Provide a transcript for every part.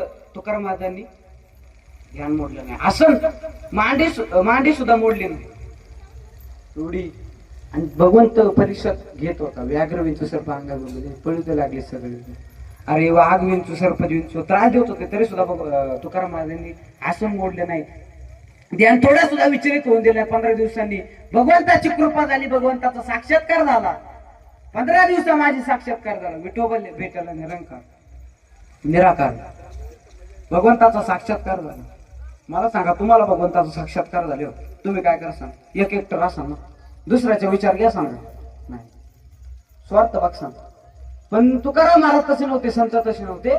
बघ तुकाराम महाराजांनी ध्यान मोडलं नाही. आसन मांडी मांडी सुद्धा मोडली नाही. रूढी आणि भगवंत परिषद घेत होता. व्याघ्र विंचू सर्प अंगामध्ये पळू लागले सगळे अरे वाघ विंचू सर्प विंचू. त्रास देत होते तरी सुद्धा बघ तुकाराम महाराजांनी आसन मोडले नाही. ध्यान थोडा सुद्धा विचलित होऊन दिला पंधरा दिवसांनी भगवंताची कृपा झाली भगवंताचा साक्षात्कार झाला. पंधरा दिवसा माझी साक्षात्कार झाला. विठोबल भेटायला निरंकार निराकार. भगवंताचा साक्षात्कार झाला. मला सांगा तुम्हाला भगवंताचा साक्षात्कार झाले हो तुम्ही काय करसान एक एक तर असाल ना. दुसऱ्याचा विचार घ्या सांगा. नाही. स्वार्थ बघसान पण तुकाराम महाराज तसे नव्हते संत तसे नव्हते.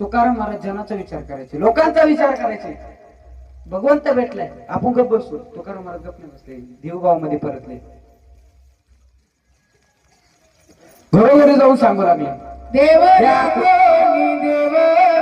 तुकाराम महाराज जनाचा विचार करायचे लोकांचा विचार करायचे. भगवंत भेटलाय. आपण गप बसतो तुकाराम महाराज गप नाही बसले. देवगावमध्ये परतले. घरोघरी जाऊन सांगू लागले. देव देव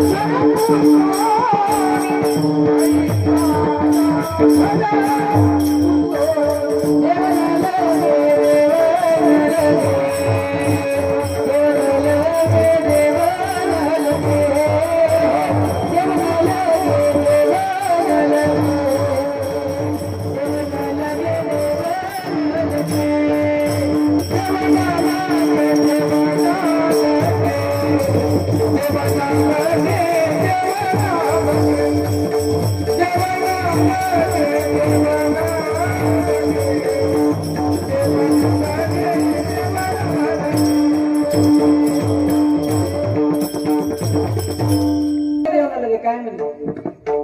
देवाला लगे काय म्हणलं?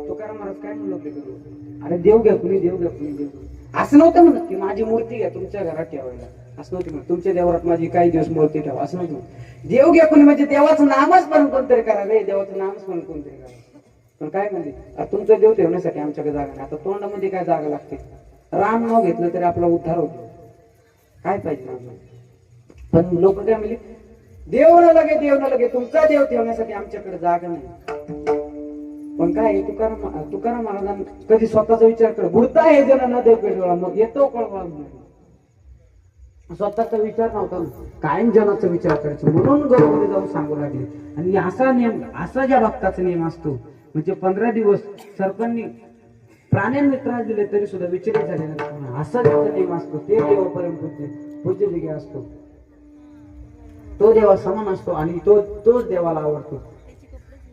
तुकाराम महाराज काय म्हणलं होते गुरु? अरे देव घ्या कुणी देव घ्या कुणी देव असं नव्हतं म्हणत की माझी मूर्ती घ्या तुमच्या घरात ठेवायला. असं नव्हतं म्हणत. तुमच्या देवरात माझी काही दिवस मूर्ती ठेवा. असं नव्हतं देव घ्या कुणी म्हणजे देवाचं नामच पण कोणतरी करा. रे देवाचं नामच पण कोणतरी करा. पण काय म्हणजे? तुमचा देव ठेवण्यासाठी आमच्याकडे जागा नाही. आता तोंडामध्ये काय जागा लागते? राम नाव घेतलं तरी आपला उद्धार होतो. काय पाहिजे आम्हाला? पण लोक काय म्हणजे देव न लगे देव न लगे. तुमचा देव ठेवण्यासाठी आमच्याकडे जागा नाही. पण काय तुकाराम तुकाराम महाराजांना कधी स्वतःचा विचार कर बुडता हे जण न देव पेटोळा मग येतो कळवा स्वतःचा विचार नव्हता. कायम जनाचा विचार करायचा. म्हणून घरोघरी जाऊन सांगू लागले. आणि असा नियम असा ज्या भक्ताचा नियम असतो म्हणजे पंधरा दिवस सर्पांनी प्राण्यांनी त्रास दिले तरी सुद्धा विचलित झाले असा ज्याचा नियम असतो ते देवापर्यंत पूज्य पूज्य असतो. तो देवा समान असतो आणि तो तोच देवाला आवडतो.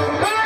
Thank